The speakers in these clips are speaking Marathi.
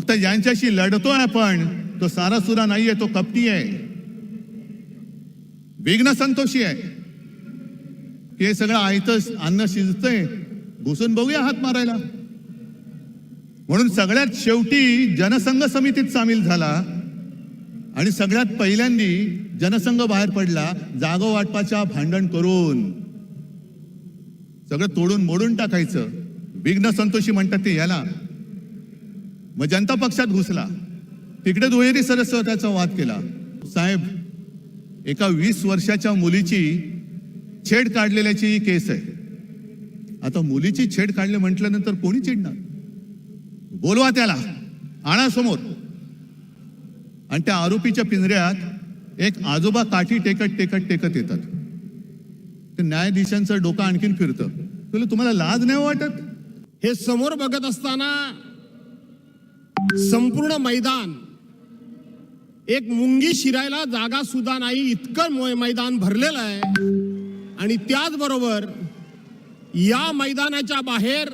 फक्त ज्यांच्याशी लढतोय आपण. तो सारा सुरा नाहीये तो कपटी आहे विघ्न संतोषी आहे. हे सगळं आयतं अन्न शिजतंय. घुसून बघूया हात मारायला. म्हणून सगळ्यात शेवटी जनसंघ समितीत सामील झाला आणि सगळ्यात पहिल्यांदी जनसंघ बाहेर पडला जागो वाटपाच्या भांडण करून. सगळं तोडून मोडून टाकायचं. विघ्न संतोषी म्हणतात ते याला. मग जनता पक्षात घुसला. तिकडे दुहेरी सदस्यत्वाचा वाद केला. साहेब एका वीस वर्षाच्या मुलीची छेड काढलेल्याची ही केस आहे. आता मुलीची छेड काढले म्हटल्यानंतर कोणी चिडणार? बोलवा त्याला. आणा समोर. आणि त्या आरोपीच्या पिंजऱ्यात एक आजोबा काठी टेकत टेकत टेकत येतात. ते न्यायाधीशांचं डोकं आणखीन फिरतं. तुला तुम्हाला लाज नाही वाटत? हे समोर बघत असताना संपूर्ण मैदान. एक मुंगी शिरायला जागा सुद्धा नाही इतकं मैदान भरलेलं आहे. आणि त्याचबरोबर या मैदानाच्या बाहेर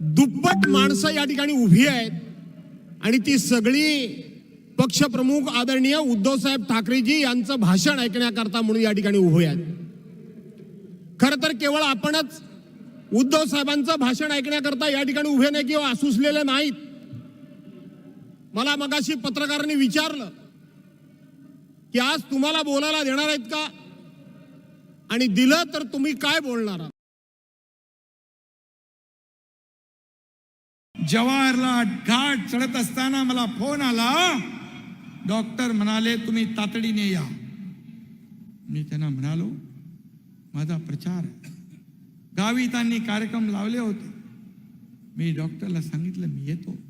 दुप्पट माणसं या ठिकाणी उभी आहेत. आणि ती सगळी पक्षप्रमुख आदरणीय उद्धवसाहेब ठाकरेजी यांचं भाषण ऐकण्याकरता म्हणून या ठिकाणी उभे आहेत. खर तर केवळ आपणच उद्धव साहेबांचं भाषण ऐकण्याकरता या ठिकाणी उभे नाही किंवा असूसलेले नाहीत. मला मगाशी पत्रकारांनी विचारलं की आज तुम्हाला बोलायला देणार आहेत का? आणि दिलं तर तुम्ही काय बोलणार? आहात जवाहरलाल घाट चढत असताना मला फोन आला. डॉक्टर म्हणाले तुम्ही तातडीने या. मी त्यांना म्हणालो माझा प्रचार गावी त्यांनी कार्यक्रम लावले होते. मी डॉक्टरला सांगितलं मी येतो.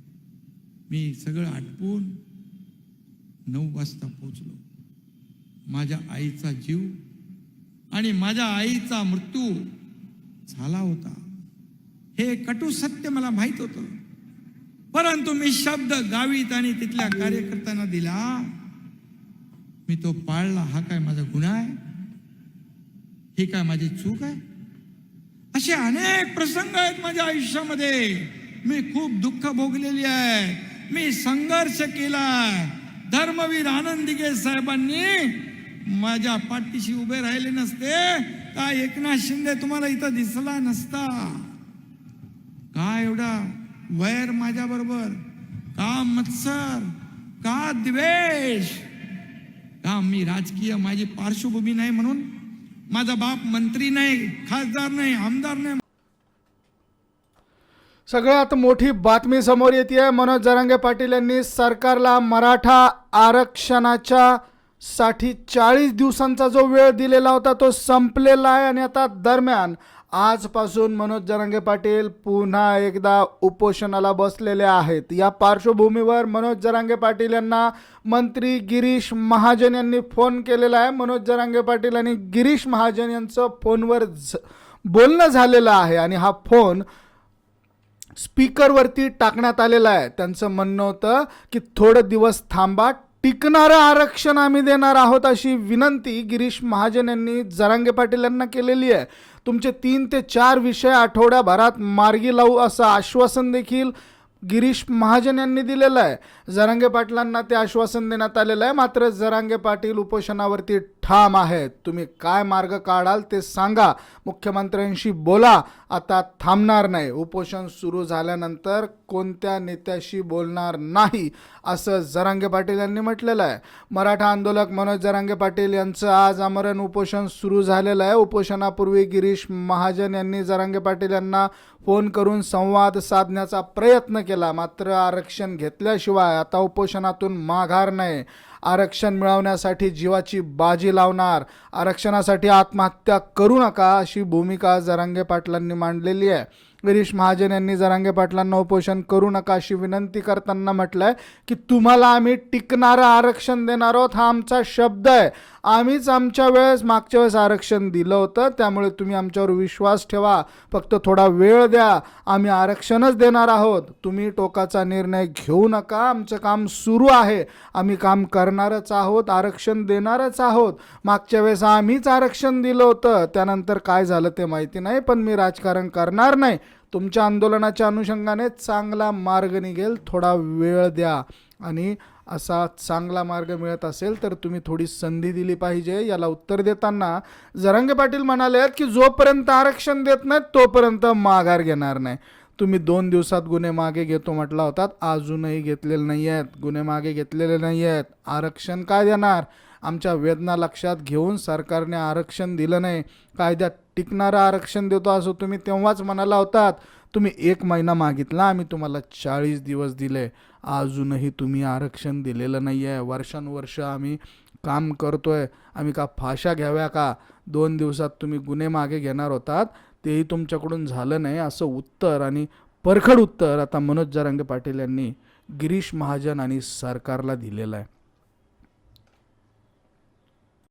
मी सगळं आटपून नऊ वाजता पोचलो माझ्या आईचा जीव आणि माझ्या आईचा मृत्यू झाला होता. हे कटू सत्य मला माहीत होतं. परंतु मी शब्द गावीत आणि तिथल्या कार्यकर्त्यांना दिला मी तो पाळला हा काय माझा गुन्हा आहे? ही काय माझी चूक आहे? असे अनेक प्रसंग आहेत माझ्या आयुष्यामध्ये. मी खूप दुःख भोगलेली आहे. मी संघर्ष केलाय धर्मवीर आनंद दिगे साहेबांनी माझ्या पाठीशी उभे राहिले नसते. का एकनाथ शिंदे तुम्हाला इथं दिसला नसता? का एवढा वैर माझ्या बरोबर का मत्सर? का द्वेष? का मी राजकीय माझी पार्श्वभूमी नाही म्हणून? माझा बाप मंत्री नाही खासदार नाही आमदार नाही सगळ्यात मोठी बातमी समोर येते आहे मनोज जरांगे पाटील यांनी सरकारला मराठा आरक्षणाच्या साठी चाळीस दिवसांचा जो वेळ दिलेला होता तो संपलेला आहे. आणि आता दरम्यान आजपासून मनोज जरांगे पाटील पुन्हा एकदा उपोषणाला बसलेले आहेत. या पार्श्वभूमीवर मनोज जरांगे पाटील यांना मंत्री गिरीश महाजन यांनी फोन केलेला आहे. मनोज जरांगे पाटील आणि गिरीश महाजन यांचं फोनवर झ बोलणं झालेलं आहे. आणि हा फोन स्पीकरवरती टाकण्यात आलेलं आहे. त्यांचं म्हणणं होतं की थोडं दिवस थांबा टिकणारं आरक्षण आम्ही देणार आहोत अशी विनंती गिरीश महाजन यांनी जरांगे पाटील यांना केलेली आहे. तुमचे तीन ते चार विषय आठवड्याभरात मार्गी लावू असं आश्वासन देखील गिरीश महाजन यांनी दिलेलं आहे. जरांगे पाटलांना ते आश्वासन देण्यात आलेलं आहे. मात्र जरांगे पाटील उपोषणावरती ठाम आहेत. तुम्ही काय मार्ग काढाल ते सांगा. मुख्यमंत्र्यांशी बोला. आता थांबणार नाही. उपोषण सुरू झाल्यानंतर कोणत्या नेत्याशी बोलणार नाही असं जरांगे पाटील यांनी म्हटलेलं आहे. मराठा आंदोलक मनोज जरांगे पाटील यांचं आज आमरण उपोषण सुरू झालेलं आहे. उपोषणापूर्वी गिरीश महाजन यांनी जरांगे पाटील यांना फोन करून संवाद साधण्याचा प्रयत्न केला. केला. मात्र आरक्षण घेतल्याशिवाय आता उपोषणातून माघार नाही. आरक्षण मिळवण्यासाठी जीवाची बाजी लावणार. आरक्षणासाठी आत्महत्या करू नका अशी भूमिका जरांगे पाटलांनी मांडलेली आहे. गिरीश महाजन यांनी जरांगे पाटलांना उपोषण करू नका अशी विनंती करताना म्हटलंय की तुम्हाला आम्ही टिकणारं आरक्षण देणार आहोत हा आमचा शब्द आहे. आम्हीच आमच्या वेळेस मागच्या वेळेस आरक्षण दिलं होतं त्यामुळे तुम्ही आमच्यावर विश्वास ठेवा. फक्त थोडा वेळ द्या. आम्ही आरक्षणच देणार आहोत. तुम्ही टोकाचा निर्णय घेऊ नका. आमचं काम सुरू आहे. आम्ही काम करणारच आहोत आरक्षण देणारच आहोत. मागच्या वेळेस आम्हीच आरक्षण दिलं होतं. त्यानंतर काय झालं ते माहिती नाही पण मी राजकारण करणार नाही. तुमच्या आंदोलनाच्या अनुषंगाने चांगला मार्ग निघेल थोडा वेळ द्या. आणि असा चांगला मार्ग मिळत असेल तर तुम्ही थोडी संधी दिली पाहिजे. याला उत्तर देताना जरांगे पाटील म्हणाले की जोपर्यंत आरक्षण देत नाहीत तोपर्यंत माघार घेणार नाही. तुम्ही दोन दिवसात गुन्हे मागे घेतो म्हटला होतात अजूनही घेतलेले नाही आहेत गुन्हे मागे घेतलेले नाही आहेत आरक्षण काय देणार? आमच्या वेदना लक्षात घेऊन सरकारने आरक्षण दिलं नाही. कायद्यात टिकणारं आरक्षण देतो असं तुम्ही तेव्हाच म्हणाला होतात. तुम्ही एक महिना मागितला आम्ही तुम्हाला चाळीस दिवस दिले. अजूनही तुम्ही आरक्षण दिलेलं नाही आहे वर्षानुवर्ष आम्ही काम करतो आहे आम्ही का फाशा घ्याव्या का? दोन दिवसात तुम्ही गुन्हे मागे घेणार होतात. तेही तुमच्याकडून झालं नाही असं उत्तर आणि परखड उत्तर आता मनोज जरांगे पाटील यांनी गिरीश महाजन आणि सरकारला दिलेलं आहे.